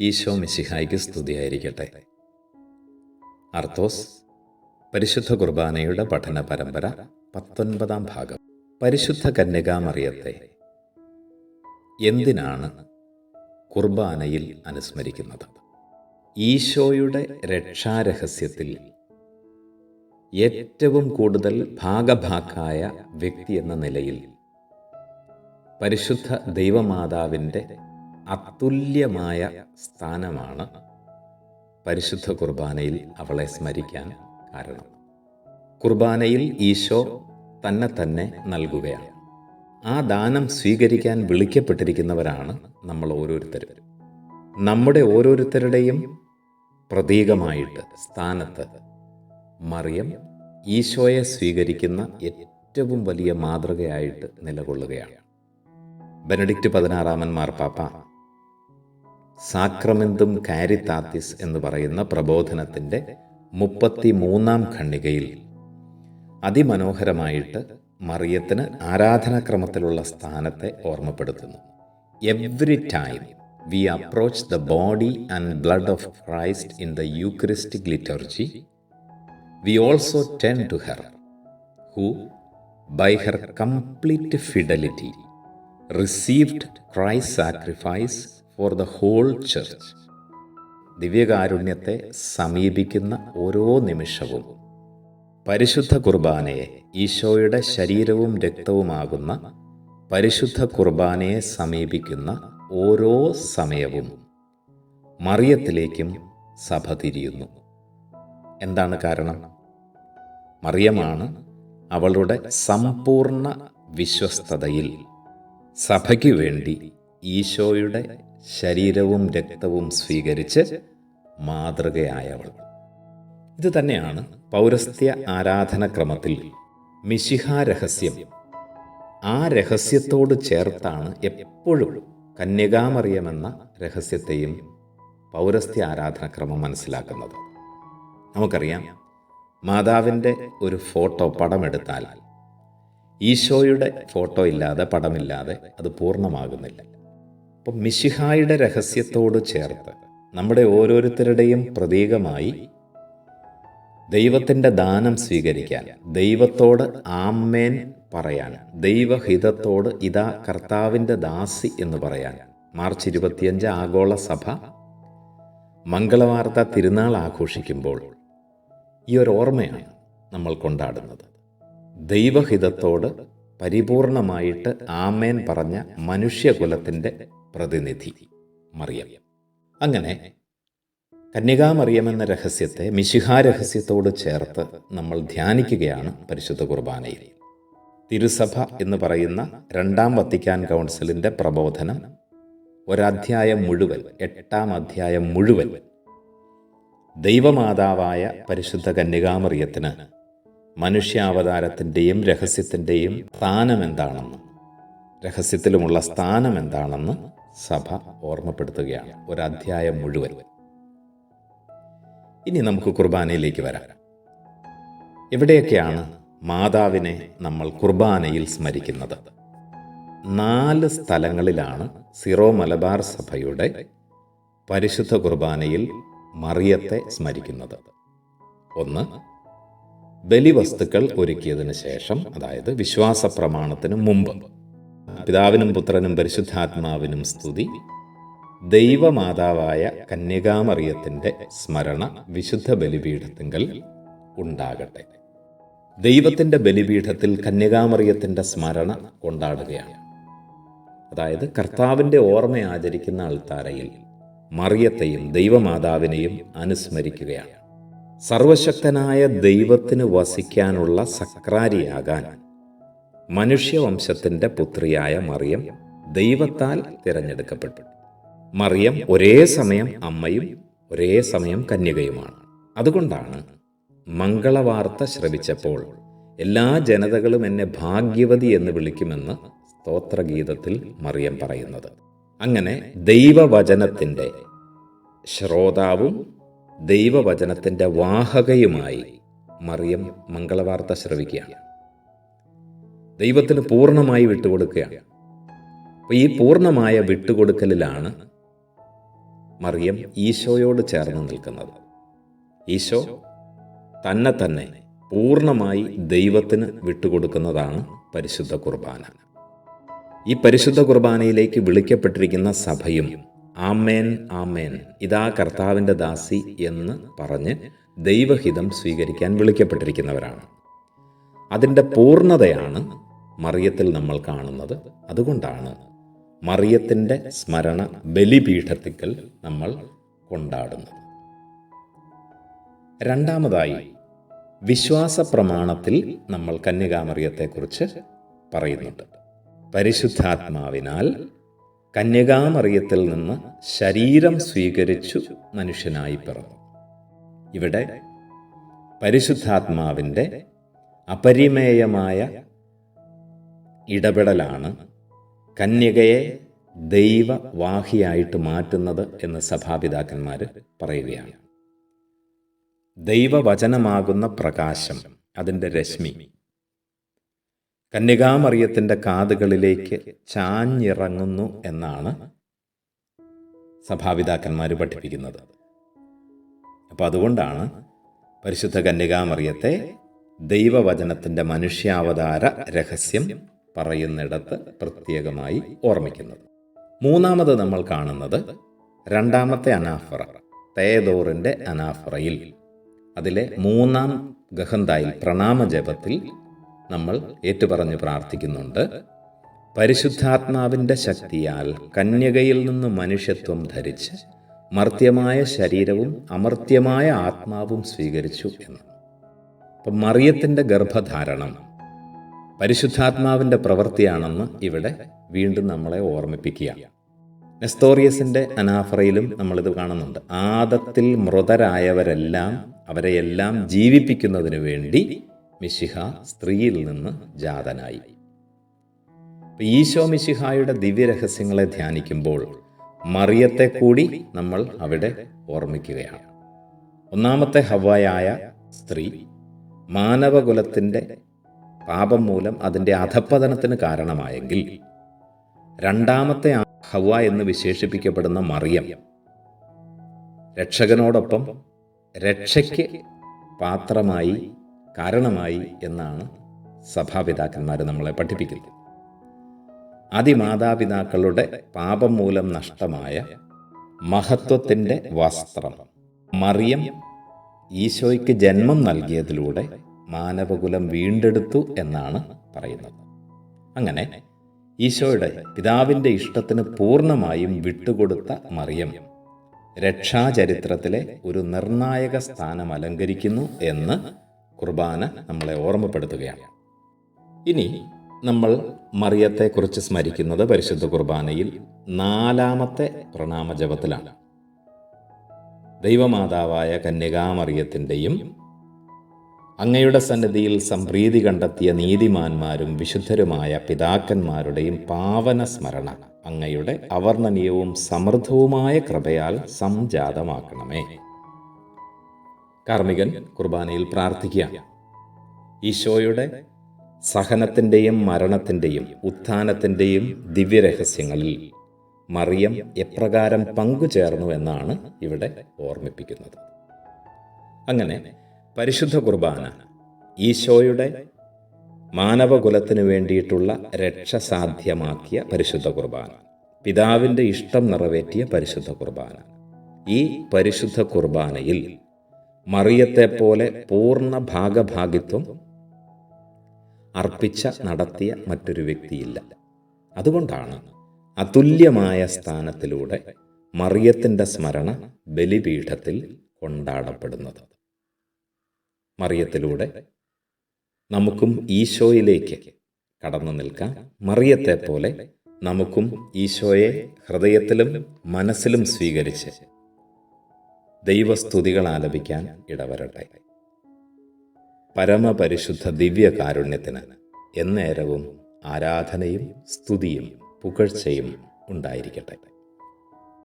ഈശോ മിശിഹായിക്ക് സ്തുതിയായിരിക്കട്ടെ. അർത്തോസ് പരിശുദ്ധ കുർബാനയുടെ പഠന പരമ്പര പത്തൊൻപതാം ഭാഗം. പരിശുദ്ധ കന്യകാമറിയത്തെ എന്തിനാണ് കുർബാനയിൽ അനുസ്മരിക്കുന്നത്? ഈശോയുടെ രക്ഷാരഹസ്യത്തിൽ ഏറ്റവും കൂടുതൽ ഭാഗഭാക്കായ വ്യക്തി എന്ന നിലയിൽ പരിശുദ്ധ ദൈവമാതാവിന്റെ അതുല്യമായ സ്ഥാനമാണ് പരിശുദ്ധ കുർബാനയിൽ അവളെ സ്മരിക്കാൻ കാരണം. കുർബാനയിൽ ഈശോ തന്നെ തന്നെ നൽകുകയാണ്. ആ ദാനം സ്വീകരിക്കാൻ വിളിക്കപ്പെട്ടിരിക്കുന്നവരാണ് നമ്മൾ ഓരോരുത്തരും. നമ്മുടെ ഓരോരുത്തരുടെയും പ്രതീകമായിട്ട് സ്ഥാനത്ത് മറിയം ഈശോയെ സ്വീകരിക്കുന്ന ഏറ്റവും വലിയ മാതൃകയായിട്ട് നിലകൊള്ളുകയാണ്. ബെനഡിക്റ്റ് പതിനാറാമൻ മാർപ്പാപ്പ സാക്രമെന്തും കാരിത്താത്തിസ് എന്ന് പറയുന്ന പ്രബോധനത്തിന്റെ മുപ്പത്തി മൂന്നാം ഖണ്ഡികയിൽ അതിമനോഹരമായിട്ട് മറിയത്തിന് ആരാധനാക്രമത്തിലുള്ള സ്ഥാനത്തെ ഓർമ്മപ്പെടുത്തുന്നു. Every time we approach the body and blood of Christ in the Eucharistic liturgy we also tend to her who by her complete fidelity received Christ sacrifice for the whole church ദിവ്യകാരുണ്യത്തെ സമീപിക്കുന്ന ഓരോ നിമിഷവും പരിശുദ്ധ കുർബാനയെ ഈശോയുടെ ശരീരവും രക്തവുമാകുന്ന പരിശുദ്ധ കുർബാനയെ സമീപിക്കുന്ന ഓരോ സമയവും മറിയത്തിലേക്കും സഭ തിരിയുന്നു. എന്താണ് കാരണം? മറിയമാണ് അവളുടെ സമ്പൂർണ വിശ്വസ്തതയിൽ സഭയ്ക്ക് വേണ്ടി ഈശോയുടെ ശരീരവും രക്തവും സ്വീകരിച്ച് മാതൃകയായവൾ. ഇത് തന്നെയാണ് പൗരസ്ത്യ ആരാധനക്രമത്തിൽ മിശിഹ രഹസ്യം. ആ രഹസ്യത്തോട് ചേർത്താണ് എപ്പോഴും കന്യകാമറിയമെന്ന രഹസ്യത്തെയും പൗരസ്ത്യ ആരാധനക്രമം മനസ്സിലാക്കുന്നത്. നമുക്കറിയാം മാതാവിന്റെ ഒരു ഫോട്ടോ പടമെടുത്താൽ ഈശോയുടെ ഫോട്ടോ ഇല്ലാതെ പടമില്ലാതെ അത് പൂർണമാകുന്നില്ല. അപ്പം മിശിഹായുടെ രഹസ്യത്തോട് ചേർത്ത് നമ്മുടെ ഓരോരുത്തരുടെയും പ്രതീകമായി ദൈവത്തിന്റെ ദാനം സ്വീകരിക്കാൻ ദൈവത്തോട് ആമേൻ പറയാൻ ദൈവഹിതത്തോട് ഇതാ കർത്താവിന്റെ ദാസി എന്ന് പറയാൻ മാർച്ച് ഇരുപത്തിയഞ്ച് ആഗോള സഭ മംഗളവാർത്ത തിരുനാൾ ആഘോഷിക്കുമ്പോൾ ഈ ഒരു ഓർമ്മയാണ് നമ്മൾ കൊണ്ടാടുന്നത്. ദൈവഹിതത്തോട് പരിപൂർണമായിട്ട് ആമേൻ പറഞ്ഞ മനുഷ്യകുലത്തിന്റെ പ്രതിനിധി മറിയം. അങ്ങനെ കന്യകാമറിയം എന്ന രഹസ്യത്തെ മിശിഹാ രഹസ്യത്തോട് ചേർത്ത് നമ്മൾ ധ്യാനിക്കുകയാണ് പരിശുദ്ധ കുർബാനയിൽ. തിരുസഭ എന്ന് പറയുന്ന രണ്ടാം വത്തിക്കാൻ കൗൺസിലിന്റെ പ്രബോധനം ഒരധ്യായം മുഴുവൻ എട്ടാം അധ്യായം മുഴുവൻ ദൈവമാതാവായ പരിശുദ്ധ കന്യകാമറിയത്തിന് മനുഷ്യാവതാരത്തിന്റെയും രഹസ്യത്തിന്റെയും സ്ഥാനം എന്താണെന്ന് രഹസ്യത്തിലുമുള്ള സ്ഥാനം എന്താണെന്ന് സഭ ഓർമ്മപ്പെടുത്തുകയാണ്. ഒരധ്യായം മുഴുവൻ. ഇനി നമുക്ക് കുർബാനയിലേക്ക് വരാം. എവിടെയൊക്കെയാണ് മാതാവിനെ നമ്മൾ കുർബാനയിൽ സ്മരിക്കുന്നത്? നാല് സ്ഥലങ്ങളിലാണ് സിറോ മലബാർ സഭയുടെ പരിശുദ്ധ കുർബാനയിൽ മറിയത്തെ സ്മരിക്കുന്നത്. ഒന്ന് ബലിവസ്തുക്കൾ ഒരുക്കിയതിന് ശേഷം അതായത് വിശ്വാസ പ്രമാണത്തിന് മുമ്പ്. പിതാവിനും പുത്രനും പരിശുദ്ധാത്മാവിനും സ്തുതി. ദൈവമാതാവായ കന്യകാമറിയത്തിന്റെ സ്മരണ വിശുദ്ധ ബലിപീഠത്തിങ്കൽ ഉണ്ടാകട്ടെ. ദൈവത്തിന്റെ ബലിപീഠത്തിൽ കന്യകാമറിയത്തിന്റെ സ്മരണ കൊണ്ടാടുകയാണ്. അതായത് കർത്താവിന്റെ ഓർമ്മ ആചരിക്കുന്ന അൾത്താരയിൽ മറിയത്തെയും ദൈവമാതാവിനെയും അനുസ്മരിക്കുകയാണ്. സർവശക്തനായ ദൈവത്തിന് വസിക്കാനുള്ള സക്രാരിയാകാൻ മനുഷ്യവംശത്തിന്റെ പുത്രിയായ മറിയം ദൈവത്താൽ തിരഞ്ഞെടുക്കപ്പെട്ടു. മറിയം ഒരേ സമയം അമ്മയും ഒരേ സമയം കന്യകയുമാണ്. അതുകൊണ്ടാണ് മംഗളവാർത്ത ശ്രവിച്ചപ്പോൾ എല്ലാ ജനതകളും എന്നെ ഭാഗ്യവതി എന്ന് വിളിക്കുമെന്ന് സ്തോത്രഗീതത്തിൽ മറിയം പറയുന്നത്. അങ്ങനെ ദൈവവചനത്തിന്റെ ശ്രോതാവും ദൈവവചനത്തിന്റെ വാഹകയുമായി മറിയം മംഗളവാർത്ത ശ്രവിക്കുകയാണ്. ദൈവത്തിന് പൂർണമായി വിട്ടുകൊടുക്കുകയാണ്. അപ്പോൾ ഈ പൂർണമായ വിട്ടുകൊടുക്കലിലാണ് മറിയം ഈശോയോട് ചേർന്ന് നിൽക്കുന്നത്. ഈശോ തന്നെ തന്നെ പൂർണമായി ദൈവത്തിന് വിട്ടുകൊടുക്കുന്നതാണ് പരിശുദ്ധ കുർബാന. ഈ പരിശുദ്ധ കുർബാനയിലേക്ക് വിളിക്കപ്പെട്ടിരിക്കുന്ന സഭയും ആമേൻ ആമേൻ ഇതാ കർത്താവിന്റെ ദാസി എന്ന് പറഞ്ഞ് ദൈവഹിതം സ്വീകരിക്കാൻ വിളിക്കപ്പെട്ടിരിക്കുന്നവരാണ്. അതിന്റെ പൂർണതയാണ് മറിയത്തിൽ നമ്മൾ കാണുന്നത് അതുകൊണ്ടാണ് മറിയത്തിന്റെ സ്മരണ ബലിപീഠത്തിക്കൽ നമ്മൾ കൊണ്ടാടുന്നത്. രണ്ടാമതായി വിശ്വാസ പ്രമാണത്തിൽ നമ്മൾ കന്യകാമറിയത്തെക്കുറിച്ച് പറയുന്നുണ്ട്. പരിശുദ്ധാത്മാവിനാൽ കന്യകാമറിയത്തിൽ നിന്ന് ശരീരം സ്വീകരിച്ചു മനുഷ്യനായി പിറന്നു. ഇവിടെ പരിശുദ്ധാത്മാവിന്റെ അപരിമേയമായ ഇടപെടലാണ് കന്യകയെ ദൈവവാഹിയായിട്ട് മാറ്റുന്നത് എന്ന് സഭാപിതാക്കന്മാർ പറയുകയാണ്. ദൈവവചനമാകുന്ന പ്രകാശം അതിന്റെ രശ്മി. കന്യകാമറിയത്തിന്റെ കാതുകളിലേക്ക് ചാഞ്ഞിറങ്ങുന്നു എന്നാണ് സഭാപിതാക്കന്മാർ പഠിപ്പിക്കുന്നത്. അപ്പോൾ അതുകൊണ്ടാണ് പരിശുദ്ധ കന്യകാമറിയത്തെ ദൈവവചനത്തിന്റെ മനുഷ്യാവതാര രഹസ്യം പറയുന്നിടത്ത് പ്രത്യേകമായി ഓർമ്മിക്കുന്നത്. മൂന്നാമത് നമ്മൾ കാണുന്നത് രണ്ടാമത്തെ അനാഫറ തേദോറിന്റെ അനാഫറയിൽ. അതിലെ മൂന്നാം ഗഹന്തായിൽ പ്രണാമജപത്തിൽ നമ്മൾ ഏറ്റുപറഞ്ഞ് പ്രാർത്ഥിക്കുന്നുണ്ട് പരിശുദ്ധാത്മാവിന്റെ ശക്തിയാൽ കന്യകയിൽ നിന്ന് മനുഷ്യത്വം ധരിച്ച് മർത്യമായ ശരീരവും അമർത്യമായ ആത്മാവും സ്വീകരിച്ചു എന്ന്. അപ്പം മറിയത്തിന്റെ ഗർഭധാരണം പരിശുദ്ധാത്മാവിന്റെ പ്രവൃത്തിയാണെന്ന് ഇവിടെ വീണ്ടും നമ്മളെ ഓർമ്മിപ്പിക്കുക. നെസ്തോറിയസിന്റെ അനാഫറയിലും നമ്മളിത് കാണുന്നുണ്ട്. ആദത്തിൽ മൃതരായവരെല്ലാം അവരെയെല്ലാം ജീവിപ്പിക്കുന്നതിന് വേണ്ടി മിശിഹ സ്ത്രീയിൽ നിന്ന് ജാതനായി. ഈശോ മിശിഹായുടെ ദിവ്യരഹസ്യങ്ങളെ ധ്യാനിക്കുമ്പോൾ മറിയത്തെ കൂടി നമ്മൾ അവിടെ ഓർമ്മിക്കുകയാണ്. ഒന്നാമത്തെ ഹവായായ സ്ത്രീ മാനവകുലത്തിന്റെ പാപം മൂലം അതിന്റെ അധപ്പതനത്തിന് കാരണമായെങ്കിൽ രണ്ടാമത്തെ ഹവ എന്ന് വിശേഷിപ്പിക്കപ്പെടുന്ന മറിയം രക്ഷകനോടൊപ്പം രക്ഷയ്ക്ക് പാത്രമായി കാരണമായി എന്നാണ് സഭാപിതാക്കന്മാർ നമ്മളെ പഠിപ്പിക്കുന്നത്. അതിമാതാപിതാക്കളുടെ പാപം മൂലം നഷ്ടമായ മഹത്വത്തിന്റെ വസ്ത്രം മറിയം ഈശോയ്ക്ക് ജന്മം നൽകിയതിലൂടെ മാനവകുലം വീണ്ടെടുത്തു എന്നാണ് പറയുന്നത്. അങ്ങനെ ഈശോയുടെ പിതാവിന്റെ ഇഷ്ടത്തിന് പൂർണമായും വിട്ടുകൊടുത്ത മറിയം രക്ഷാചരിത്രത്തിലെ ഒരു നിർണായക സ്ഥാനം അലങ്കരിക്കുന്നു എന്ന് കുർബാന നമ്മളെ ഓർമ്മപ്പെടുത്തുകയാണ്. ഇനി നമ്മൾ മറിയത്തെക്കുറിച്ച് സ്മരിക്കുന്നത് പരിശുദ്ധ കുർബാനയിൽ നാലാമത്തെ പ്രണാമജപത്തിലാണ്. ദൈവമാതാവായ കന്യകാമറിയത്തിന്റെയും അങ്ങയുടെ സന്നിധിയിൽ സംപ്രീതി കണ്ടെത്തിയ നീതിമാന്മാരും വിശുദ്ധരുമായ പിതാക്കന്മാരുടെയും പാവന സ്മരണ അങ്ങയുടെ അവർണനീയവും സമൃദ്ധവുമായ കൃപയാൽ സംജാതമാക്കണമേ. കാർമികൻ കുർബാനയിൽ പ്രാർത്ഥിക്കുക. ഈശോയുടെ സഹനത്തിന്റെയും മരണത്തിന്റെയും ഉത്ഥാനത്തിന്റെയും ദിവ്യരഹസ്യങ്ങളിൽ മറിയം എപ്രകാരം പങ്കുചേർന്നു എന്നാണ് ഇവിടെ ഓർമ്മിപ്പിക്കുന്നത്. അങ്ങനെ പരിശുദ്ധ കുർബാന. ഈശോയുടെ മാനവകുലത്തിനു വേണ്ടിയിട്ടുള്ള രക്ഷ സാധ്യമാക്കിയ പരിശുദ്ധ കുർബാന. പിതാവിന്റെ ഇഷ്ടം നിറവേറ്റിയ പരിശുദ്ധ കുർബാന. ഈ പരിശുദ്ധ കുർബാനയിൽ മറിയത്തെപ്പോലെ പൂർണ ഭാഗഭാഗിത്വം അർപ്പിച്ച നടത്തിയ മറ്റൊരു വ്യക്തിയില്ല. അതുകൊണ്ടാണ് അതുല്യമായ സ്ഥാനത്തിലൂടെ മറിയത്തിന്റെ സ്മരണ ബലിപീഠത്തിൽ കൊണ്ടാടപ്പെടുന്നത്. മറിയത്തിലൂടെ നമുക്കും ഈശോയിലേക്ക് കടന്നു നിൽക്കാം. മറിയത്തെ പോലെ നമുക്കും ഈശോയെ ഹൃദയത്തിലും മനസ്സിലും സ്വീകരിച്ച് ദൈവസ്തുതികൾ ആലപിക്കാൻ ഇടവരട്ടെ. പരമപരിശുദ്ധ ദിവ്യകാരുണ്യത്തിന് എന്നേരവും ആരാധനയും സ്തുതിയും പുകഴ്ചയും ഉണ്ടായിരിക്കട്ടെ.